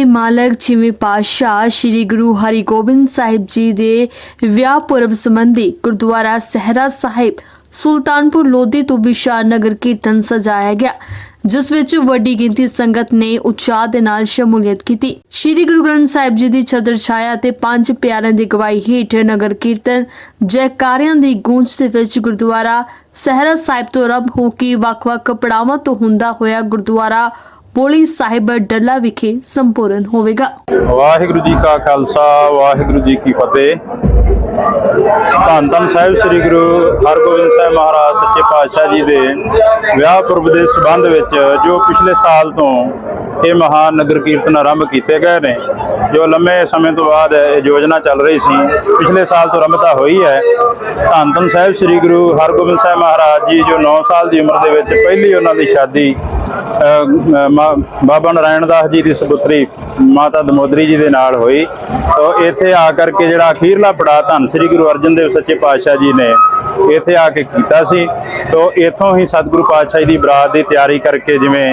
ਦੇ ਮਾਲਕ ਛੇਵੇਂ ਪਾਤਸ਼ਾਹ ਸ੍ਰੀ ਗੁਰੂ ਹਰਿਗੋਬਿੰਦ ਸਾਹਿਬ ਜੀ ਦੇ ਵਿਆਹ ਪੁਰਬ ਸੰਬੰਧੀ ਗੁਰਦੁਆਰਾ ਸਹਿਰਾ ਸਾਹਿਬ, ਸੁਲਤਾਨਪੁਰ ਲੋਧੀ ਤੋਂ ਵਿਸ਼ਾਲ ਨਗਰ ਕੀਰਤਨ ਸਜਾਇਆ ਗਿਆ, ਜਿਸ ਵਿੱਚ ਵੱਡੀ ਗਿਣਤੀ ਸੰਗਤ ਨੇ ਉਤਸ਼ਾਹ ਦੇ ਨਾਲ ਸ਼ਮੂਲੀਅਤ ਕੀਤੀ। ਸ੍ਰੀ ਗੁਰੂ ਗ੍ਰੰਥ ਸਾਹਿਬ ਜੀ ਦੀ ਛਤਰ ਛਾਇਆ ਤੇ ਪੰਜ ਪਿਆਰਿਆਂ ਦੀ ਗਵਾਹੀ ਹੇਠ ਨਗਰ ਕੀਰਤਨ, ਜੈਕਾਰਿਆਂ ਦੀ ਗੂੰਜ ਦੇ ਵਿੱਚ ਗੁਰਦੁਆਰਾ ਸਹਿਰਾ ਸਾਹਿਬ ਤੋਂ ਆਰੰਭ ਹੋ ਕੇ ਵੱਖ-ਵੱਖ ਪੜਾਵਾਂ ਤੋਂ ਹੁੰਦਾ ਹੋਇਆ ਗੁਰਦੁਆਰਾ ਬੋਲੀ ਸਾਹਿਬ ਡੱਲਾ ਵਿਖੇ ਸੰਪੂਰਨ ਹੋਵੇਗਾ। ਵਾਹਿਗੁਰੂ ਜੀ ਕਾ ਖਾਲਸਾ, ਵਾਹਿਗੁਰੂ ਜੀ ਕੀ ਫਤਿਹ। ਧੰਨ ਧੰਨ ਸਾਹਿਬ ਸ੍ਰੀ ਗੁਰੂ ਹਰਗੋਬਿੰਦ ਸਾਹਿਬ ਮਹਾਰਾਜ, ਸੱਚੇ ਪਾਤਸ਼ਾਹ ਜੀ ਦੇ ਵਿਆਹ ਪੁਰਬ ਦੇ ਸਬੰਧ ਵਿੱਚ ਜੋ ਪਿਛਲੇ ਸਾਲ ਤੋਂ ਇਹ ਮਹਾਨ ਨਗਰ ਕੀਰਤਨ ਆਰੰਭ ਕੀਤੇ ਗਏ ਨੇ, ਜੋ ਲੰਮੇ ਸਮੇਂ ਤੋਂ ਬਾਅਦ ਇਹ ਯੋਜਨਾ ਚੱਲ ਰਹੀ ਸੀ, ਪਿਛਲੇ ਸਾਲ ਤੋਂ ਆਰੰਭਤਾ ਹੋਈ ਹੈ। ਧੰਨ ਧੰਨ ਸਾਹਿਬ ਸ੍ਰੀ ਗੁਰੂ ਹਰਗੋਬਿੰਦ ਸਾਹਿਬ ਮਹਾਰਾਜ ਜੀ, ਜੋ 9 ਸਾਲ ਦੀ ਉਮਰ ਦੇ ਵਿੱਚ ਪਹਿਲੀ ਉਹਨਾਂ ਦੀ ਸ਼ਾਦੀ ਬਾਬਾ ਨਾਰਾਇਣ ਦਾਸ ਜੀ ਦੀ ਸੁਪੁੱਤਰੀ ਮਾਤਾ ਦਮੋਦਰੀ ਜੀ ਦੇ ਨਾਲ ਹੋਈ। ਤਾਂ ਇੱਥੇ ਆ ਕਰਕੇ ਜਿਹੜਾ ਅਖੀਰਲਾ ਪੜਾਅ ਧੰਨ ਸ੍ਰੀ ਗੁਰੂ ਅਰਜਨ ਦੇਵ ਸੱਚੇ ਪਾਤਸ਼ਾਹ ਜੀ ਨੇ ਇੱਥੇ ਆ ਕੇ ਕੀਤਾ ਸੀ। ਤੋ ਇੱਥੋਂ ਹੀ ਸਤਿਗੁਰੂ ਪਾਤਸ਼ਾਹ ਜੀ ਦੀ ਬਰਾਤ ਦੀ ਤਿਆਰੀ ਕਰਕੇ ਜਿਵੇਂ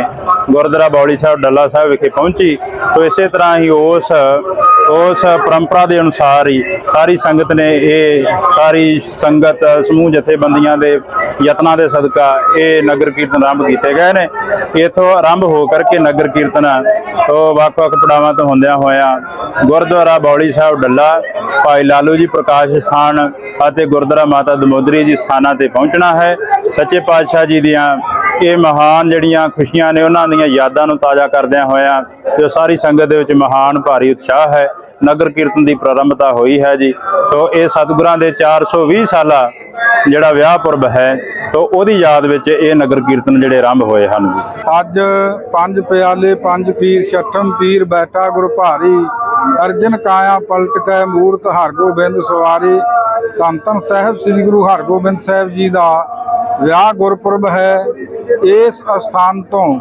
ਗੁਰਦੁਆਰਾ ਬੌਲੀ ਸਾਹਿਬ, ਡੱਲਾ ਸਾਹਿਬ ਵਿਖੇ ਪਹੁੰਚੀ, ਤੋ ਇਸੇ ਤਰ੍ਹਾਂ ਹੀ ਉਸ ਉਸ ਪਰੰਪਰਾ ਦੇ ਅਨੁਸਾਰ ਹੀ ਸਾਰੀ ਸੰਗਤ ਨੇ ਇਹ ਸਾਰੀ ਸੰਗਤ, ਸਮੂਹ ਜਥੇਬੰਦੀਆਂ ਦੇ ਯਤਨਾਂ ਦੇ ਸਦਕਾ ਇਹ ਨਗਰ ਕੀਰਤਨ ਆਰੰਭ ਕੀਤੇ ਗਏ ਨੇ। ਇਥੋਂ ਆਰੰਭ ਹੋ ਕਰਕੇ ਨਗਰ ਕੀਰਤਨ ਤੋਂ ਵੱਖ-ਵੱਖ ਪੜਾਵਾਂ ਤੋਂ ਹੁੰਦਿਆਂ ਹੋਇਆਂ ਗੁਰਦੁਆਰਾ ਬੌਲੀ ਸਾਹਿਬ ਡੱਲਾ, ਭਾਈ ਲਾਲੂ ਜੀ ਪ੍ਰਕਾਸ਼ ਸਥਾਨ ਅਤੇ ਗੁਰਦੁਆਰਾ ਮਾਤਾ ਦਮੋਦਰੀ ਜੀ ਸਥਾਨਾਂ ਤੇ ਪਹੁੰਚਣਾ ਹੈ। ਸੱਚੇ ਪਾਤਸ਼ਾਹ ਜੀ ਦੀਆਂ ਇਹ ਮਹਾਨ ਜਿਹੜੀਆਂ ਖੁਸ਼ੀਆਂ ਨੇ ਉਹਨਾਂ ਦੀਆਂ ਯਾਦਾਂ ਨੂੰ ਤਾਜ਼ਾ ਕਰਦਿਆਂ ਹੋਇਆਂ ਜੋ ਸਾਰੀ ਸੰਗਤ ਦੇ ਵਿੱਚ ਮਹਾਨ ਭਾਰੀ ਉਤਸ਼ਾਹ ਹੈ। ਨਗਰ ਕੀਰਤਨ ਦੀ ਪ੍ਰਾਰੰਭਤਾ ਹੋਈ ਹੈ ਜੀ। ਤੋਂ ਇਹ ਸਤਿਗੁਰਾਂ ਦੇ 420 ਸਾਲਾ ਜਿਹੜਾ ਵਿਆਹ ਪੁਰਬ ਹੈ, ਤੋਂ ਉਹਦੀ ਯਾਦ ਵਿੱਚ ਇਹ ਨਗਰ ਕੀਰਤਨ ਜਿਹੜੇ ਆਰੰਭ ਹੋਏ ਹਨ ਅੱਜ ਪੰਜ ਪਿਆਲੇ, ਪੰਜ ਪੀਰ, ਛਠਮ ਪੀਰ, ਬੈਠਾ ਗੁਰ ਭਾਰੀ, ਅਰਜਨ ਕਾਇਆ, ਪਲਟ ਕੈ ਮੂਰਤ ਹਰਗੋਬਿੰਦ ਸਵਾਰੀ, ਧੰਨ ਧੰਨ ਸਾਹਿਬ, ਸ੍ਰੀ ਗੁਰੂ ਹਰਗੋਬਿੰਦ ਸਾਹਿਬ ਜੀ ਦਾ ਵਿਆਹ ਗੁਰਪੁਰਬ ਹੈ। ਇਸ ਅਸਥਾਨ ਤੋਂ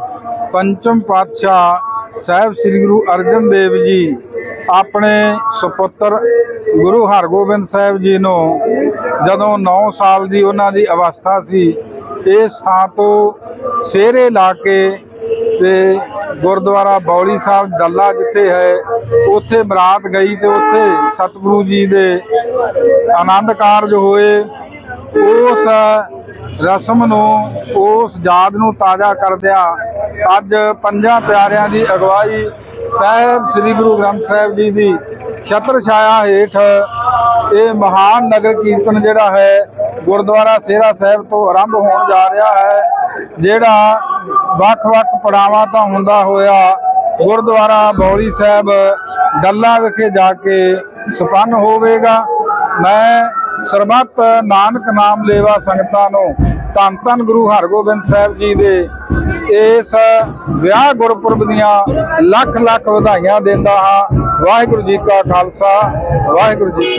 ਪੰਚਮ ਪਾਤਸ਼ਾਹ ਸਾਹਿਬ ਸ੍ਰੀ ਗੁਰੂ ਅਰਜਨ ਦੇਵ ਜੀ ਆਪਣੇ ਸੁਪੁੱਤਰ ਗੁਰੂ ਹਰਗੋਬਿੰਦ ਸਾਹਿਬ ਜੀ ਨੂੰ ਜਦੋਂ 9 ਸਾਲ ਦੀ ਉਹਨਾਂ ਦੀ ਅਵਸਥਾ ਸੀ, ਇਸ ਥਾਂ ਤੋਂ ਸਿਹਰੇ ਲਾ ਕੇ ਤੇ ਗੁਰਦੁਆਰਾ ਬੌਲੀ ਸਾਹਿਬ ਡੱਲਾ ਜਿੱਥੇ ਹੈ, ਉੱਥੇ ਬਰਾਤ ਗਈ ਤੇ ਉੱਥੇ ਸਤਿਗੁਰੂ ਜੀ ਦੇ ਆਨੰਦ ਕਾਰਜ ਹੋਏ। ਉਸ ਰਸਮ ਨੂੰ ਉਸ ਯਾਦ ਨੂੰ ਤਾਜ਼ਾ ਕਰਦਿਆਂ ਅੱਜ ਪੰਜਾਂ ਪਿਆਰਿਆਂ ਦੀ ਅਗਵਾਈ ਸਾਹਿਬ, ਸ੍ਰੀ ਗੁਰੂ ਗ੍ਰੰਥ ਸਾਹਿਬ ਜੀ ਦੀ ਛਤਰ ਛਾਇਆ ਹੇਠ ਇਹ ਮਹਾਨ ਨਗਰ ਕੀਰਤਨ ਜਿਹੜਾ ਹੈ, ਗੁਰਦੁਆਰਾ ਸੇਰਾ ਸਾਹਿਬ ਤੋਂ ਆਰੰਭ ਹੋਣ ਜਾ ਰਿਹਾ ਹੈ, ਜਿਹੜਾ ਵੱਖ-ਵੱਖ ਪੜਾਵਾਂ ਤੋਂ ਹੁੰਦਾ ਹੋਇਆ ਗੁਰਦੁਆਰਾ ਬੌਲੀ ਸਾਹਿਬ, ਡੱਲਾ ਵਿਖੇ ਜਾ ਕੇ ਸੰਪੰਨ ਹੋਵੇਗਾ। ਮੈਂ ਸਰਬੱਤ ਨਾਨਕ ਨਾਮ ਲੇਵਾ ਸੰਗਤਾਂ ਨੂੰ ਧੰਨ ਧੰਨ ਗੁਰੂ ਹਰਗੋਬਿੰਦ ਸਾਹਿਬ ਜੀ ਦੇ ਇਸ ਵਿਆਹ ਗੁਰਪੁਰਬ ਦੀਆਂ ਲੱਖ ਲੱਖ ਵਧਾਈਆਂ ਦਿੰਦਾ ਹਾਂ। ਵਾਹਿਗੁਰੂ ਜੀ ਕਾ ਖਾਲਸਾ, ਵਾਹਿਗੁਰੂ ਜੀ